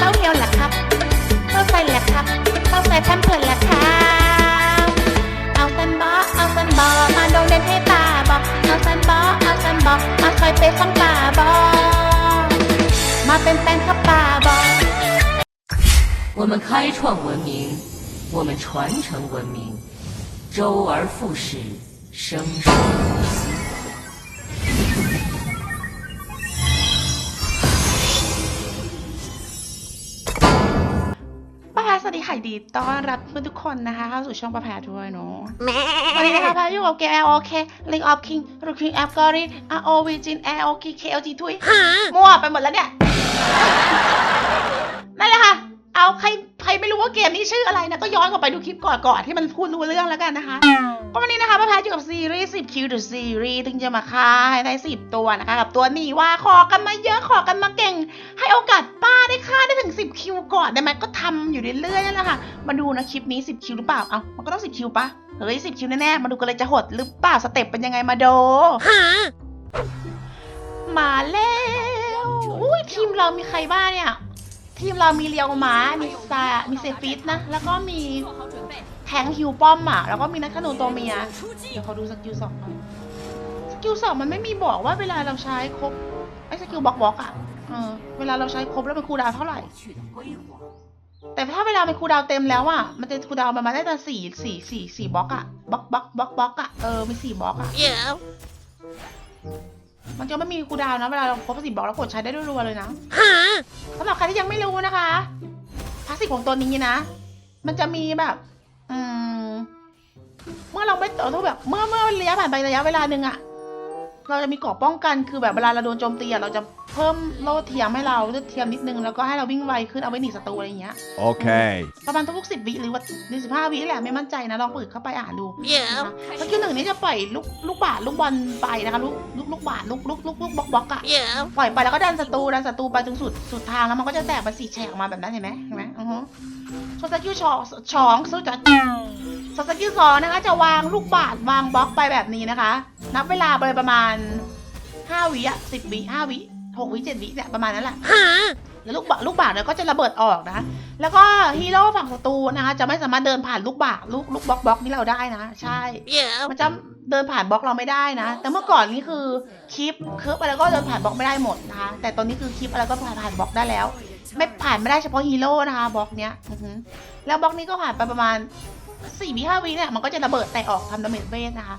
เต้าเฮียวแหละครับเต้าใส่แหละครับเต้าใส่แพมเพิร์ดแหละครับเอาซันบอเอาซันบอมาโดนเด่นให้ตาบอกเอาซันบอเอาซันบอมาคอยเปย์ฟังป่าบอกมาเป็นแฟนขับป่าบอก 我们开创文明，我们传承文明，周而复始，生生不息。 าแพรสวัสดีค่ะยินดีต้อนรับเพื่อนทุกคนนะคะเข้าสู่ช่องป้าแพรด้วยเนาะวันนี้นะคะแพรอยู่กับเกม L O K Link of King r o o k i n g a p g o r i R O V Jin L O K K L G ทุยมั่วไปหมดแล้วเนี่ย นั่นแหละค่ะ เอาใครใคร ไม่รู้ว่าเกมนี้ชื่ออะไรนะ ก็ย้อนกลับไปดูคลิปก่อนๆที่มันพูดรู้เรื่องแล้วกันนะคะ ก็วันนี้นะคะป้าแพทอยู่กับซีรีส์10คิว The Series ถึงจะมาค่าให้ได้ 10 ตัวนะคะ กับตัวนี้ว่าขอกันมาเยอะขอกันมาเก่ง ให้โอกาสป้าได้ค่าได้ถึง 10 คิวก่อนได้ไหมก็ทำอยู่เรื่อยๆนั่นแหละค่ะ มาดูนะคลิปนี้ 10 คิวหรือเปล่า เอามันก็ต้อง 10 คิวปะเฮ้ย 10 คิวแน่ๆ มาดูกันเลยจะหดหรือเปล่า สเต็ปเป็นยังไงมาดูมาแล้ว อุ้ยทีมเรามีใครบ้างเนี่ย ทีมเรามีเรียวม้า มีซามีเซฟิสนะ แล้วก็มีแทงฮิวป้อมอะ แล้วก็มีนักขนุนตัวเมีย เดี๋ยวเขาดูสกิลสองหน่อยสกิลสองมันไม่มีบอกว่าเวลาเราใช้ครบไอ้สกิลบล็อกบล็อกอะเออเวลาเราใช้ครบแล้วมันคูลดาวเท่าไหร่ แต่ถ้าเวลามันคูลดาวเต็มแล้วอะ มันจะคูลดาวน์ปมาได้แต่สี่สี่สี่สี่บล็อกอะบล็อกบล็อกบล็อกบล็อกอะ เออมีสี่บล็อกอะ มันจะไม่มีคูดาวนะ เวลาเราครบสิบบอกแล้วกดใช้ได้รัวๆเลยนะสำหรับใครที่ยังไม่รู้นะคะพาสซีฟของตัวนี้นะ มันจะมีแบบ อืม เมื่อเราไม่ต่อทุกแบบ เมื่อเมื่อระยะผ่านไประยะเวลาหนึ่งอะ เราจะมีเกราะป้องกันคือแบบเวลาเราโดนโจมตีอะเราจะเพิ่มโล่เทียมให้เราเลือดเทียมนิดนึงแล้วก็ให้เราวิ่งไวขึ้นเอาไว้หนีศัตรูอะไรอย่างเงี้ย Okay. ประมาณทุกๆสิบวิหรือว่าหรือสิบห้าวิแหละไม่มั่นใจนะลองเปิดเข้าไปอ่านดูนะคะสกิลหนึ่งนี้จะปล่อยลูกลูกบาศก์ลูกบอลไปนะคะลูกลูกลูกบาศก์ลูกลูกลูกลูกบล็อกบล็อกอะปล่อยไปแล้วก็ดันศัตรูดันศัตรูไปจนสุดสุดทางแล้วมันก็จะแตกเป็นสีแฉกออกมาแบบนั้นเห็นไหมเห็นไหมอือฮึส่วนสกิลชอชองสู้จะ ส่วนสกิลสองนะคะ จะวางลูกบาศก์วางบล็อกไปแบบนี้นะคะ นับเวลาไปประมาณห้าวิอะสิบวิห้าวิหกวิเจ็ดวิเนี่ยประมาณนั้นแหละแล้วลูกบาศก์ลูกบาศก์เนี่ยก็จะระเบิดออกนะ แล้วก็ฮีโร่ฝั่งศัตรูนะคะ จะไม่สามารถเดินผ่านลูกบาศก์ลูกลูกบล็อกบล็อกนี้เราได้นะ ใช่มันจะเดินผ่านบล็อกเราไม่ได้นะ แต่เมื่อก่อนนี้คือคลิปเคิร์ฟอะไรก็เดินผ่านบล็อกไม่ได้หมดนะคะ แต่ตอนนี้คือคลิปอะไรก็ผ่านผ่านบล็อกได้แล้ว ไม่ผ่านไม่ได้เฉพาะฮีโร่นะคะบล็อกเนี้ยอือหือแล้วบล็อกนี้ก็ผ่านไปประมาณ สี่วิห้าวิเนี่ยมันก็จะระเบิดแตกออกทำดาเมจเวทนะคะ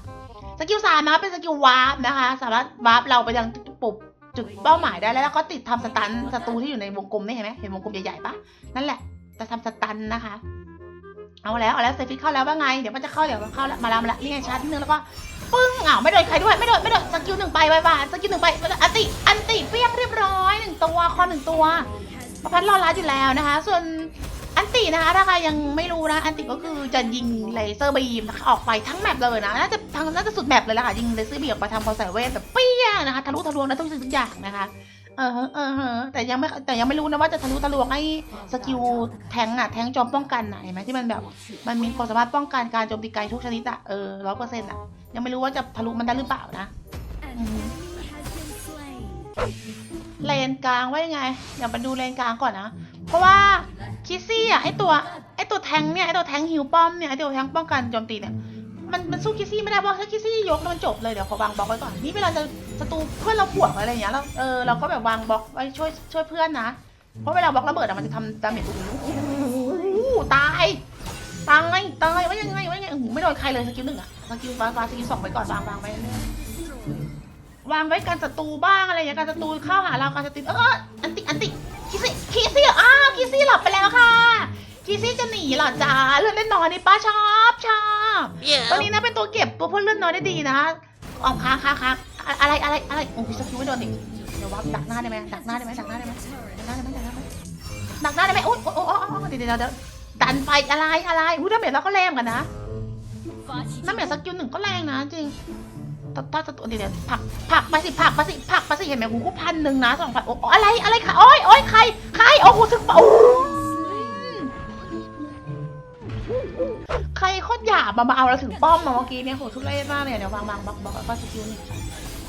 สกิลสามนะคะเป็นสกิลวาร์ปนะคะ สามารถวาร์ปเราไปยังปุบจุดเป้าหมายได้แล้วแล้วก็ติดทำสตันศัตรูที่อยู่ในวงกลมนี่เห็นไหมเห็นวงกลมใหญ่ๆปะนั่นแหละ จะทำสตันนะคะ เอาแล้วเอาแล้วเซฟิตเข้าแล้วว่าไงเดี๋ยวมันจะเข้าเดี๋ยวมันเข้าแล้วมาแล้วมาล้วนี่ไงชาร์จนึงแล้วก็ปึ้งอ้าวไม่โดนใครด้วยไม่โดนไม่โดนสกิลหนึ่งไปบายบาสกิลหนึ่งไปอันติอันติเปี้ยงเรียบร้อยหนึ่งตัวคอหนึ่งตัวประพัดรอรัดอยู่แล้วนะคะ ส่วน อันตินะคะถ้าใครยังไม่รู้นะ อันติก็คือจะยิงเลเซอร์บีมนะคะออกไปทั้งแมปเลยนะน่าจะทางน่าจะสุดแมปเลยแหละค่ะยิงเลเซอร์บีมออกไปทำพอใส่เวทแบบเปี้ยนะคะทะลุทะลวงนะทุกสิ่งทุกอย่างนะคะเออเออเออแต่ยังไม่แต่ยังไม่รู้นะว่าจะทะลุทะลวงไอ้สกิลแทงอะแทงจอมป้องกันไหนะเห็นไหมที่มันแบบ มันมีความสามารถป้องกันการโจมตีไกลทุกชนิดอะเออร้อยเปอร์เซ็นต์อะยังไม่รู้ว่าจะทะลุมันได้หรือเปล่านะเลนกลางว่ายังไงเดี๋ยวมาดูเลนกลางก่อนนะ เพราะว่าคิสซี่อะไอตัวไอตัวแทงเนี่ยไอตัวแทงฮิวป้อมเนี่ยไอตัวแทงป้องกันโจมตีเนี่ยมันมันสู้คิสซี่ไม่ได้เพราะถ้าคิสซี่ยกแล้วมันจบเลยเดี๋ยวขอวางบล็อกไว้ก่อนนี่เวลาจะศัตรูเพื่อนเราบวกอะไรอย่างเงี้ยเราเออเราก็แบบวางบล็อกไว้ช่วยช่วยเพื่อนนะเพราะเวลาบล็อกระเบิดอะมันจะทำดาเมจโอ้โหตายตายตายว่ายังไงว่ายังไงโอ้โหไม่โดนใครเลยสกิลหนึ่งอะสกิลฟ้าฟ้าสกิลสองไว้ก่อนวางวางไว้ วางไว้การศัตรูบ้างอะไรอย่างเงี้ยการศัตรูเข้าหาเราการศัตรูเอออันติอันติคิซี่คิซี่อ้าวคิซี่หลับไปแล้วค่ะคิซี่จะหนีเหรอจ้าเลือดเล่นน้อยนี่ป้าชอบชอบตัวนี้นะเป็นตัวเก็บตัวพ่นเลือดน้อยได้ดีนะออกค้างค้างค้างอะอะไรอะไรอะไรโอ้ยสกิลไม่โดนดิเดี๋ยววับดักหน้าได้ไหมดักหน้าได้ไหมดักหน้าได้ไหมดักหน้าได้ไหมดักหน้าได้ไหมดักหน้าได้ไหมโอ๊ยโอ๊ยโอ๊ยโอ๊ยโอ๊ยเดี๋ยวเดี๋ยวเดี๋ยวดันไปอะไรอะไรอุ้ยดาเมจเราก็แรงกันนะดาเมจสกิลหนึ่งก็แรงนะจริง ถ้าถ้าจะตัวเดียวเดี๋ยวผักผักไปสิผักไปสิผักไปสิเห็นไหมกูก็พันหนึ่งนะสองพันโอ้อะไรอะไรค่ะโอ้ยโอ้ยใครใครโอ้โหถึงโอ้ยใครโคตรหยาบมามาเอาเราถึงป้อมมาเมื่อกี้เนี่ยโหทุเรศมากเลยเดี๋ยววางวางบล็อกบล็อกแล้วก็สกิลหนึ่ง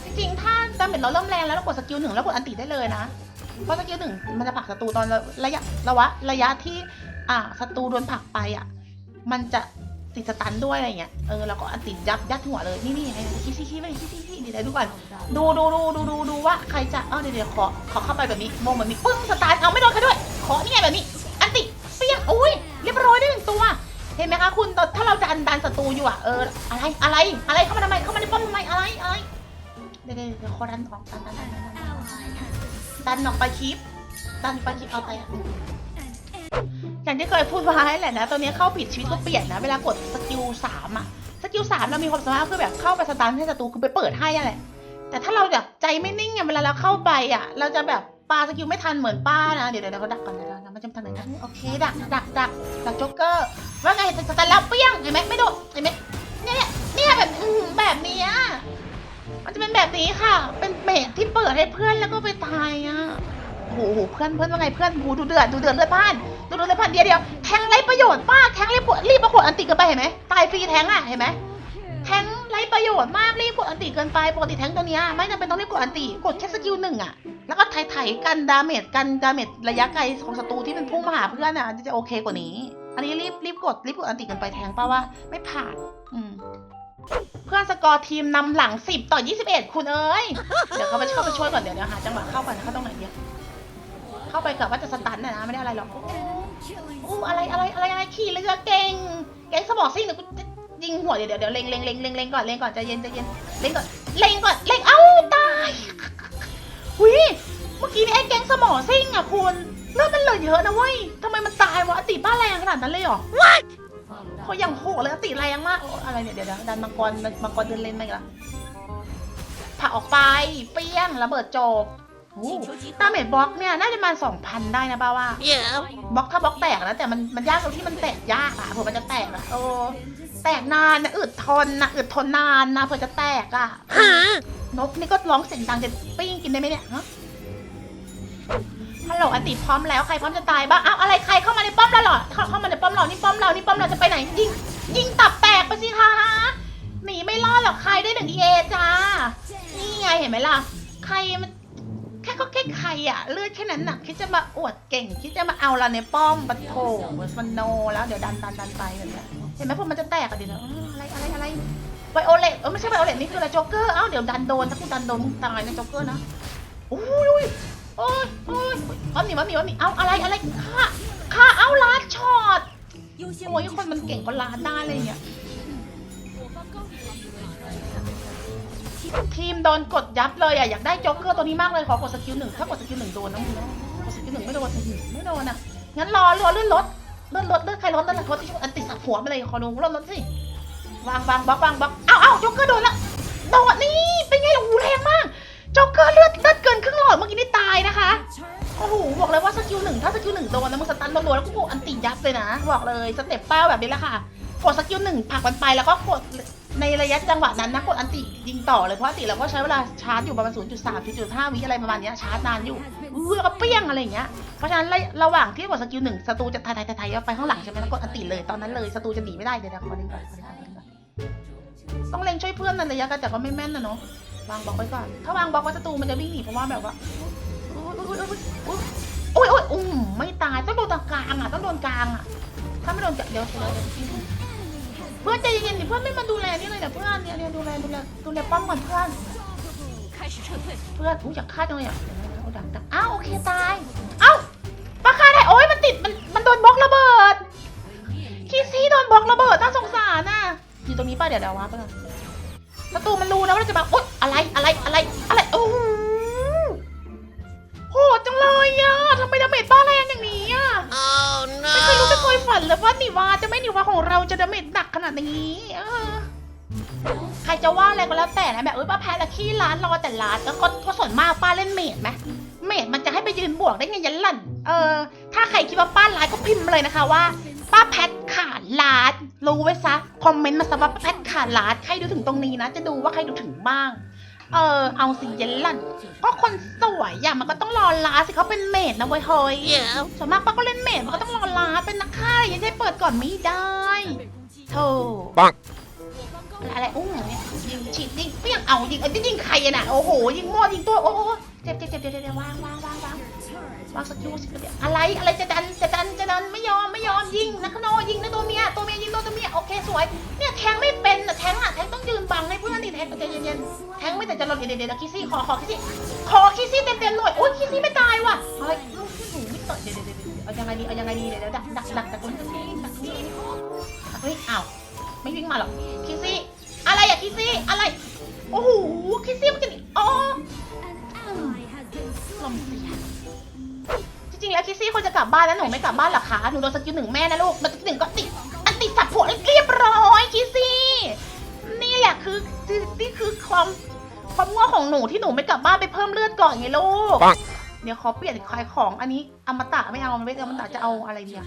จริงๆถ้าดาเมจเราเริ่มแรงแล้วเรากดสกิลหนึ่งแล้วกดอันติได้เลยนะเพราะสกิลหนึ่งมันจะผลักศัตรูตอนระยะระวะระยะที่ อ่าศัตรูโดนผลักไปอะ มันจะ ติดสตันด้วยอะไรเงี้ย เออแล้วก็อันติดยัดยัดหัวเลย นี่นี่ไงชี้ชี้ชี้ไปชี้ชี้ชี้เดี๋ยวดูก่อนดูดูดูดูดูดูว่าใครจะเอ้าเดี๋ยวเดี๋ยวขอขอเข้าไปแบบนี้มองแบบนี้ปึ้งสตาร์ทเอาไม่โดนใครด้วย ขอนี่ไงแบบนี้ อันติเปี้ยงอุ้ยเรียบร้อยได้หนึ่งตัว เห็นไหมคะคุณ ถ้าเราดันดันศัตรูอยู่อะเอออะไรอะไรอะไรเข้ามาทำไมเข้ามาในป้อมทำไมอะไรอะไรเดี๋ยวเดี๋ยวขอดันออกดันดันดันดันดันดันออกไปคลิปดันไปคลิปเอาไป อย่างที่เคยพูดไว้แหละนะตอนนี้เข้าผิดชีวิตก็เปลี่ยนนะ เวลากดสกิลสามอะสกิลสามเรามีความสามารถคือแบบเข้าไปสตาร์ทให้ศัตรูคือไปเปิดให้อะแหละ แต่ถ้าเราแบบใจไม่นิ่งอะเวลาเราเข้าไปอะเราจะแบบปาสกิลไม่ทันเหมือนป้านะเดี๋ยวเดี๋ยวเราดักก่อนเดี๋ยวเรามันจะทันไหนะโอเคดักดักดักดักโจ๊กเกอร์ว่าไงแต่แต่แล้วเปี้ยงเห็นไหมไม่โดนเห็นไหมเนี่ยเนี่ยแบบอืแบบนี้มันจะเป็นแบบนี้ค่ะ เป็นเบรที่เปิดให้เพื่อนแล้วก็ไปตายอะ เพื่อนเพื่อนว่าไงเพื่อนบูดูเดือดดูเดือดเลือดพล่านดูเดือดเลือดพล่านเดียวเดียวแทงไรประโยชน์ป้าแทงรีบรีบมาขวดอันติกันไปเห็นไหมตายฟรีแทงอะเห็นไหมแทงไรประโยชน์มากรีบกดอันติเกินไปปกติแทงตัวเนี้ยไม่จำเป็นต้องรีบกดอันติกดแค่สกิลหนึ่งอะแล้วก็ไถ่ายกันดาเมจกันดาเมจระยะไกลของศัตรูที่เป็นพุ่งมาหาเพื่อนอะจะโอเคกว่านี้ อันนี้รีบรีบกดรีบกดอันติเกินไปแทงป่าว่าไม่ผ่านอืมเพื่อนสกอร์ทีมนำหลังสิบต่อยี่สิบเอ็ดคุณเอ้ย เดี๋ยวเขาไปเข้าไปช่วยก่อน เดี๋ยวเดี๋ยวหาจังหวะเข้าไปนเขาตรงไหนดี เข้าไปกับว่าจะสตันน่ะนะไม่ได้อะไรหรอกอู้อะไรอะไรอะไรอะไรขี่เรือเก่งเก่งสมองซิ่งเดี๋ยวกูจะยิงหัวเดี๋ยวเดี๋ยวเดี๋ยวเล็งเล็งเล็งเล็งเล็งก่อนเล็งก่อนใจเย็นใจเย็นเล็งก่อนเล็งก่อนเล็งเอ้าตายหุยเมื่อกี้นี่ไอ้แก๊งสมอซิ่งอะคุณเลือดมันเหลือเยอะนะเว้ยทำไมมันตายวะอติบ้าแรงขนาดนั้นเลยหรอเขายังโหดเลยอติแรงมากอะไรเนี่ยเดี๋ยวเดี๋ยวดันมังกรมังกรเดินเล่นไปกันละผลักออกไปเปี้ยงระเบิดจบ โอ้ตาเมจบล็อกเนี่ยน่าจะประมาณสองพันได้นะป้าว่าบล็อกถ้าบล็อกแตกนะแต่มันมันยากตรงที่มันแตกยากอะเผื่อมันจะแตกอะโอ้แตกนานนะอึดทนนะอึดทนนานนะเผื่อจะแตกอะนกนี่ก็ร้องเสียงดังจะปิ้งกินได้ไหมเนี่ยฮะฮัลโหลอันติพร้อมแล้วใครพร้อมจะตายบ้างอ้าวอะไรใครเข้ามาในป้อมเราเหรอเข้าเข้ามาในป้อมเรานี่ป้อมเรานี่ป้อมเราจะไปไหนยิงยิงตับแตกไปสิคะหนีไม่รอดหรอกใครได้หนึ่งเอจ้านี่ไงเห็นไหมล่ะใครมัน แค่ก็แค่ใครอะเลือดแค่นั้นน่ะคิดจะมาอวดเก่ง คิดจะมาเอาเราในป้อมบัตโถมันโนแล้วเดี๋ยวดันดันดันไปแบบเนี้ยเห็นไหมพวกมันจะแตกอะดิเนาะอ้วอะไรอะไรอะไรไวโอเลตเออไม่ใช่ไวโอเลตนี่คืออะไรโจ๊กเกอร์เอ้าเดี๋ยวดันโดนถ้ากูดันโดนมึงตายนะโจ๊กเกอร์นะโอ้ยอุ้ยโอ้ยโอ้ยอ้อมหนีมาหนีมาหนีเอาอะไรอะไรฆ่าฆ่าเอาลาดช็อตโอ้ยคนมันเก่งก็ลาดได้เลยเนี่ย ทีมโดนกดยับเลยอะอยากได้โจ๊กเกอร์ตัวนี้มากเลยขอกดสกิลหนึ่งถ้ากดสกิลหนึ่งโดนนะมึงนะกดสกิลหนึ่งไม่โดนไม่โดนอะงั้นรอรอเลื่อนรถเลื่อนรถเลื่อนใครรถเลื่อนรถที่อันติดสับหัวไปเลยขอดูรถรถสิวางวางบล็อกวางบล็อกเอาเอาโจ๊กเกอร์โดนละโดนนี่เป็นไงล่ะหูแรงมากโจ๊กเกอร์เลือดเลือดเกินครึ่งหลอดเมื่อกี้นี่ตายนะคะโอ้โหบอกเลยว่าสกิลหนึ่งถ้าสกิลหนึ่งโดนนะมึงสตันรัวๆแล้วกูอันติยับเลยนะ บอกเลยสเต็ปเป้าแบบนี้แหละค่ะกดสกิลหนึ่งผลักมันไปแล้วก็กด ยะจังหวะนั้นนะกดอันติยิงต่อเลยเพราะอันติเราก็ใช้เวลาชาร์จอยู่ประมาณ 0.3 0.5วิอะไรประมาณเนี้ยชาร์จนานอยู่อู้แล้วก็เปี้ยงอะไรอย่างเงี้ยเพราะฉะนั้นระหว่างที่กดสกิลหนึ่งศัตรูจะไถ่ไถ่ๆๆไปข้างหลังใช่ไหมแล้วกดอันติเลยตอนนั้นเลยศัตรูจะหนีไม่ได้เดี๋ยวนก่อนขอเล่นก่อนต้องเล็งช่วยเพื่อนในระยะกันแต่ก็ไม่แม่นนะเนาะวางบล็อกไว้ก่อนถ้าวางบล็อกไว้ศัตรูมันจะวิ่งหนีเพราะว่าแบบว่าอุ๊ยอุ๊ยอุ๊ยอุ๊ยอุ้ยอุ้ยอุ้มไม่ตายต้องโดนกลางอะต้องโดนกลางอะถ้าไม่โดนเดี๋ยวเดี๋ยว เพื่อนใจเย็นๆเพื่อนไม่มาดูแลนี่เลยเดี๋ยเพื่อนเนี่ยเนี่ยดูแลดูแลดูแลป้อมก่อนเพื่อน เพื่อนอู้อยากฆ่าจังเลยอะเอาดังดังอ้าวโอเคตายเอ้าปลาคาได้โอ้ยมันติดมันมันโดนบล็อกระเบิดคีซี่โดนบล็อกระเบิดน่าสงสารน่ะอยู่ตรงนี้ป่ะเดี๋ยวเดาว่าเพื่อนประตูมันรูนะว่าเราจะมาอุ๊ยอะไรอะไร ของเราจะดาเมจหนักขนาดนี้ เออ ใครจะว่าอะไรก็แล้วแต่นะแบบเอ้ยป้าแพ้ละขี้ร้านรอแต่ร้านแล้วก็ก็ส่วนมากป้าเล่นเมดไหมเมดมันจะให้ไปยืนบวกได้ไงยันหลั่นเออ ถ้าใครคิดว่าป้าร้ายก็พิมพ์เลยนะคะว่า ป้าแพทขาดลาดรู้ไว้ซะ คอมเมนต์มาซะว่าป้าแพทขาดลาดใครดูถึงตรงนี้นะ จะดูว่าใครดูถึงบ้าง เออ เอาสิยันลั่นก็คนสวยอะมันก็ต้องรอลาสิเขาเป็นเมดนะเว้ยเฮ้ย Yeah. ส่วนมากป้าก็เล่นเมดมันก็ต้องรอลาเป็นนักฆ่าอย่าได้เปิดก่อนไม่ได้โธ่ปังอะไรอะไรอุ้งเนี่ยยิงฉีดยิงเปี้ยงเอายิงเอ้ยยิงใครอะน่ะโอ้โหยิงมั่วยิงตัวโอ้โหเจ็บเจ็บเจ็บเดี๋ยวเดี๋ยวเดี๋ยววางวางวางวางวางสกิลสิบเดียวอะไรอะไรจะดันจะดันจะดันไม่ยอมไม่ยอมยิงนะคโนยิงนะตัวเมียตัวเมียยิงตัวตัวเมียโอเคสวยเนี่ยแทงไม่เป็นอะแทงอะแทงต้องยืนบังให้เพื่อนดิแทงใจเย็นๆแทงไม่แต่จะหล่นเดี๋ยวเดี๋ยวเดี๋ยวคิซี่ขอขอคิซี่ขอคิซี่เต็มเต็มหน่อยโอ้ยคิซี่ไม่ตายว่ะอะไรลูกที่หนูไม่ตายเดี๋ยวเดี๋ยวเดี๋ยวเดี๋ยวเอายังไงดีเอายังไงดีเดี๋ยวเดี๋ยวดักดักดักดักตรงนี้ดักนี่ดักนี่อ้าวไม่วิ่งมาหรอกคิซี่อะไรอะคิซี่อะไรโอ้โหคิซี่มันจะอ๋อลมเสียจริงๆแล้วคิซี่ควรจะกลับบ้านแล้วหนูไม่กลับบ้านหรอคะหนูโดนสกิลหนึ่งแม่นะลูกมันหนึ่งก็ติดอันติดสับผัวเรียบร้อยคิซี่นี่แหละคือคือนี่คือความ ความง่วงของหนูที่หนูไม่กลับบ้านไปเพิ่มเลือดก่อนไงลูก ปัง เดี๋ยวขอเปลี่ยนขายของอันนี้อมตะไม่เอามันไม่อมตะจะเอาอะไรดีอะ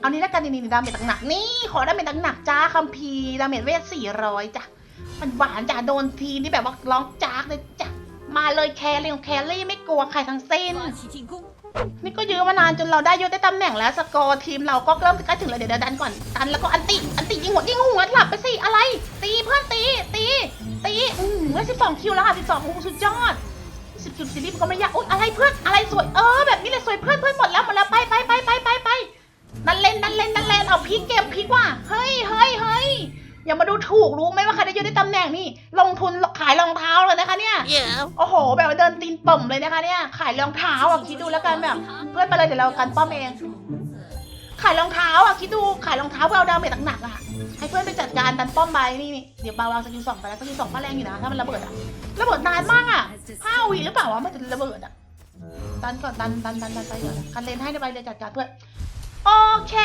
เอานี้แล้วกันนี่นี่ดาเมจหนักๆนี่ขอดาเมจหนักๆจ้าคัมภีร์ดาเมจเวทสี่ร้อยจ้ะมันหวานจ้ะโดนทีนี่แบบว่าร้องจากเลยจ้ะมาเลยแครี่ของแครี่ไม่กลัวใครทั้งสิ้น 发起进攻， นี่ก็ยื้อมานานจนเราได้ยศได้ตำแหน่งแล้วสกอร์ทีมเราก็เริ่มจะใกล้ถึงแล้วเดี๋ยวเดี๋ยวดันก่อนดันแล้วก็อันติอันติยิงหัวยิงหัวหลับไปสิอะไร ตีเพื่อนตีตี ตีอืมได้สิบสองคิวแล้วค่ะสิบสองโอ้โหสุดยอดสิบคิวซีรีส์ก็ไม่ยากอุ๊ยอะไรเพื่อนอะไรสวยเออแบบนี้เลยสวยเพื่อนเพื่อนหมดแล้วหมดแล้วไปไปไปไปไปไปดันเล่นดันเล่นดันเล่นเอาพลิกเกมพลิกว่ะเฮ้ยเฮ้ยเฮ้ยอย่ามาดูถูกรู้ไหมว่าใครได้ยศได้ตำแหน่งนี่ลงทุนขายรองเท้าเลยนะคะเนี่ยโอ้โห แบบว่าเดินตีนป่มเลยนะคะเนี่ยขายรองเท้าอะคิดดูแล้วกันแบบ เพื่อนไปเลยเดี๋ยวเรากันป้อมเองขายรองเท้าอะคิดดูขายรองเท้าเพื่อเอาดาเมจหนักๆอะให้เพื่อนไปจัดการดันป้อมไปนี่นี่เดี๋ยวบาวางสกิลสองไปแล้วสกิลสองก็แรงอยู่นะถ้ามันระเบิดอะระเบิดนานมากอะห้าวิหรือเปล่าวะมันจะระเบิดอะดันก่อนดันดันดันดันไปก่อนกันเลนให้ไปเลยจัดการเพื่อน โอเค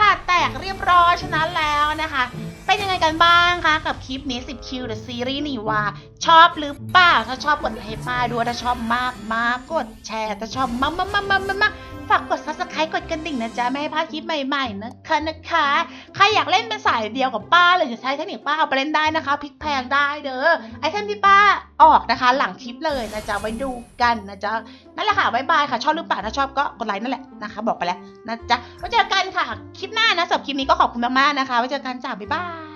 ค่ะ แตกเรียบร้อยชนะแล้วนะคะเป็นยังไงกันบ้างคะ กับคลิปนี้ 10 คิว The ซีรีส์นี่ว่า ชอบหรือเปล่า ถ้าชอบกดไลค์ให้ป้าด้วยถ้าชอบมากมากกดแชร์ ถ้าชอบมากมากมากมากมากฝากกด subscribe กดกระดิ่งนะจ๊ะ ไม่ให้พลาดคลิปใหม่ๆนะคะนะคะ ใครอยากเล่นเป็นสายเดียวกับป้าเลยจะใช้เทคนิคป้าเอาไปเล่นได้นะคะพลิกแพงได้เด้อไอเทมที่ป้าออกนะคะ หลังคลิปเลยนะจ๊ะไว้ดูกันนะจ๊ะนั่นแหละค่ะบ๊ายบายค่ะ ชอบหรือเปล่าถ้าชอบก็กดไลค์นั่นแหละนะคะ บอกไปแล้วนะจ๊ะไว้เจอกันค่ะ คลิปหน้านะสำหรับคลิปนี้ก็ขอบคุณมากๆนะคะไว้เจอกันจ้าบ๊ายบาย